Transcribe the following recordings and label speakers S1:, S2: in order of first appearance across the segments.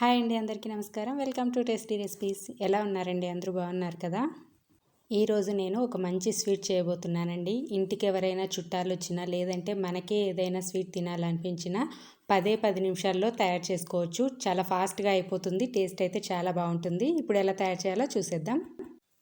S1: Hi అండి అందరికీ నమస్కారం. Welcome to tasty recipes. ఎలా ఉన్నారండి? అందరూ బాగున్నారు కదా? ఈరోజు నేను ఒక మంచి స్వీట్ చేయబోతున్నానండి. ఇంటికి ఎవరైనా చుట్టాలు వచ్చినా లేదంటే మనకే ఏదైనా స్వీట్ తినాలనిపించినా పదే పది నిమిషాల్లో తయారు చేసుకోవచ్చు. చాలా ఫాస్ట్గా అయిపోతుంది. టేస్ట్ అయితే చాలా బాగుంటుంది. ఇప్పుడు ఎలా తయారు చేయాలో చూసేద్దాం.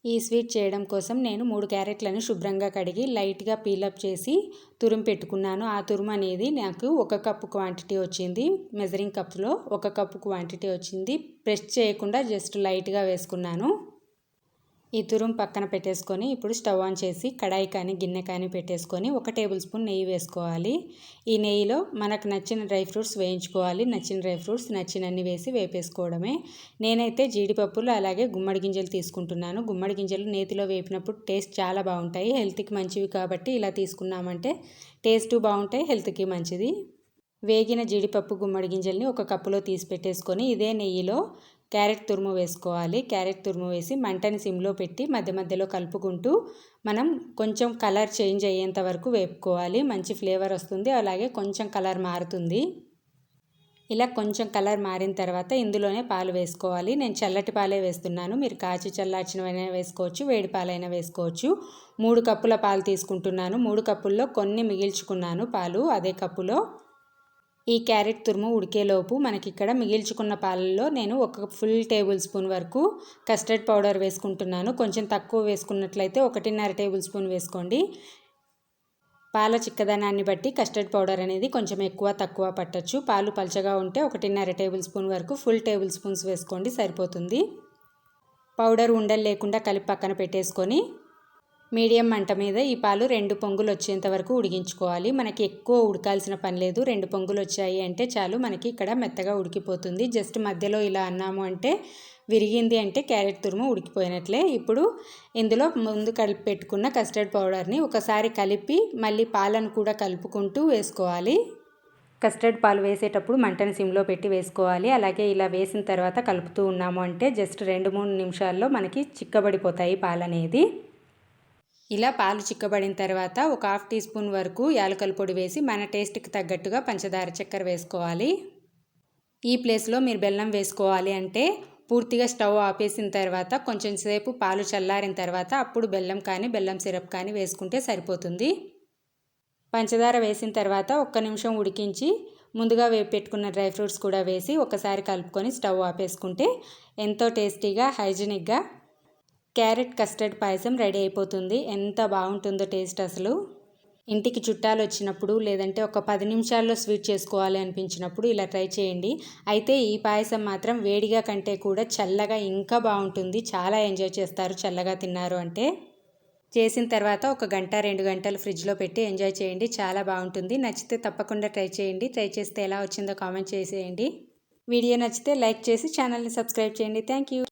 S1: ఈ స్వీట్ చేయడం కోసం నేను మూడు క్యారెట్లను శుభ్రంగా కడిగి లైట్గా పీలప్ చేసి తురుము పెట్టుకున్నాను. ఆ తురుము అనేది నాకు ఒక కప్పు క్వాంటిటీ వచ్చింది. మెజరింగ్ కప్లో ఒక కప్పు క్వాంటిటీ వచ్చింది. ప్రెస్ చేయకుండా జస్ట్ లైట్గా వేసుకున్నాను. ఈ తురుము పక్కన పెట్టేసుకొని ఇప్పుడు స్టవ్ ఆన్ చేసి కడాయి కానీ గిన్నె కానీ పెట్టేసుకొని ఒక టేబుల్ స్పూన్ నెయ్యి వేసుకోవాలి. ఈ నెయ్యిలో మనకు నచ్చిన డ్రై ఫ్రూట్స్ వేయించుకోవాలి. నచ్చిన డ్రై ఫ్రూట్స్ నచ్చినన్ని వేసి వేపేసుకోవడమే. నేనైతే జీడిపప్పులు అలాగే గుమ్మడి గింజలు తీసుకుంటున్నాను. గుమ్మడి గింజలు నేతిలో వేపినప్పుడు టేస్ట్ చాలా బాగుంటాయి. హెల్త్కి మంచివి కాబట్టి ఇలా తీసుకున్నామంటే టేస్ట్ బాగుంటాయి హెల్త్కి మంచిది. వేగిన జీడిపప్పు గుమ్మడి గింజల్ని ఒక కప్పులో తీసి పెట్టేసుకొని ఇదే నెయ్యిలో క్యారెట్ తురుము వేసుకోవాలి. క్యారెట్ తురుము వేసి మంటని సిమ్లో పెట్టి మధ్య మధ్యలో కలుపుకుంటూ మనం కొంచెం కలర్ చేంజ్ అయ్యేంత వరకు వేపుకోవాలి. మంచి ఫ్లేవర్ వస్తుంది. అలాగే కొంచెం కలర్ మారుతుంది. ఇలా కొంచెం కలర్ మారిన తర్వాత ఇందులోనే పాలు వేసుకోవాలి. నేను చల్లటి పాలే వేస్తున్నాను. మీరు కాచి చల్లార్చినవైనా వేసుకోవచ్చు వేడి పాలైనా వేసుకోవచ్చు. మూడు కప్పుల పాలు తీసుకుంటున్నాను. మూడు కప్పుల్లో కొన్ని మిగిల్చుకున్నాను పాలు. అదే కప్పులో ఈ క్యారెట్ తురుము ఉడికేలోపు మనకి ఇక్కడ మిగిల్చుకున్న పాలల్లో నేను ఒక ఫుల్ టేబుల్ స్పూన్ వరకు కస్టర్డ్ పౌడర్ వేసుకుంటున్నాను. కొంచెం తక్కువ వేసుకున్నట్లయితే ఒకటిన్నర టేబుల్ స్పూన్ వేసుకోండి. పాల చిక్కదనాన్ని బట్టి కస్టర్డ్ పౌడర్ అనేది కొంచెం ఎక్కువ తక్కువ పట్టచ్చు. పాలు పలచగా ఉంటే ఒకటిన్నర టేబుల్ స్పూన్ వరకు ఫుల్ టేబుల్ స్పూన్స్ వేసుకోండి సరిపోతుంది. పౌడర్ ఉండలు లేకుండా కలిపి పక్కన పెట్టేసుకొని మీడియం మంట మీద ఈ పాలు రెండు పొంగులు వచ్చేంత వరకు ఉడిగించుకోవాలి మనకి ఎక్కువ ఉడకాల్సిన పని లేదు. రెండు పొంగులు వచ్చాయి అంటే చాలు. మనకి ఇక్కడ మెత్తగా ఉడికిపోతుంది. జస్ట్ మధ్యలో ఇలా అన్నాము అంటే విరిగింది అంటే క్యారెట్ తురుము ఉడికిపోయినట్లే. ఇప్పుడు ఇందులో ముందు కలిపి పెట్టుకున్న కస్టర్డ్ పౌడర్ని ఒకసారి కలిపి మళ్ళీ పాలను కూడా కలుపుకుంటూ వేసుకోవాలి. కస్టర్డ్ పాలు వేసేటప్పుడు మంటని సిమ్లో పెట్టి వేసుకోవాలి. అలాగే ఇలా వేసిన తర్వాత కలుపుతూ ఉన్నాము అంటే జస్ట్ రెండు మూడు నిమిషాల్లో మనకి చిక్కబడిపోతాయి పాలు అనేది ఇలా పాలు చిక్కబడిన తర్వాత ఒక హాఫ్ టీ స్పూన్ వరకు యాలకల పొడి వేసి మన టేస్ట్కి తగ్గట్టుగా పంచదార చక్కెర వేసుకోవాలి. ఈ ప్లేస్లో మీరు బెల్లం వేసుకోవాలి అంటే పూర్తిగా స్టవ్ ఆపేసిన తర్వాత కొంచెం సేపు పాలు చల్లారిన తర్వాత అప్పుడు బెల్లం కానీ బెల్లం సిరప్ కానీ వేసుకుంటే సరిపోతుంది. పంచదార వేసిన తర్వాత ఒక్క నిమిషం ఉడికించి ముందుగా వేపు పెట్టుకున్న డ్రై ఫ్రూట్స్ కూడా వేసి ఒకసారి కలుపుకొని స్టవ్ ఆపేసుకుంటే ఎంతో టేస్టీగా హైజీనిక్గా క్యారెట్ కస్టర్డ్ పాయసం రెడీ అయిపోతుంది. ఎంత బాగుంటుందో టేస్ట్ అసలు. ఇంటికి చుట్టాలు వచ్చినప్పుడు లేదంటే ఒక పది నిమిషాల్లో స్వీట్ చేసుకోవాలి అనిపించినప్పుడు ఇలా ట్రై చేయండి. అయితే ఈ పాయసం మాత్రం వేడిగా కంటే కూడా చల్లగా ఇంకా బాగుంటుంది. చాలా ఎంజాయ్ చేస్తారు చల్లగా తిన్నారు అంటే. చేసిన తర్వాత ఒక గంట రెండు గంటలు ఫ్రిడ్జ్లో పెట్టి ఎంజాయ్ చేయండి. చాలా బాగుంటుంది. నచ్చితే తప్పకుండా ట్రై చేయండి. ట్రై చేస్తే ఎలా వచ్చిందో కామెంట్ చేసేయండి. వీడియో నచ్చితే లైక్ చేసి ఛానల్ని సబ్స్క్రైబ్ చేయండి. Thank you.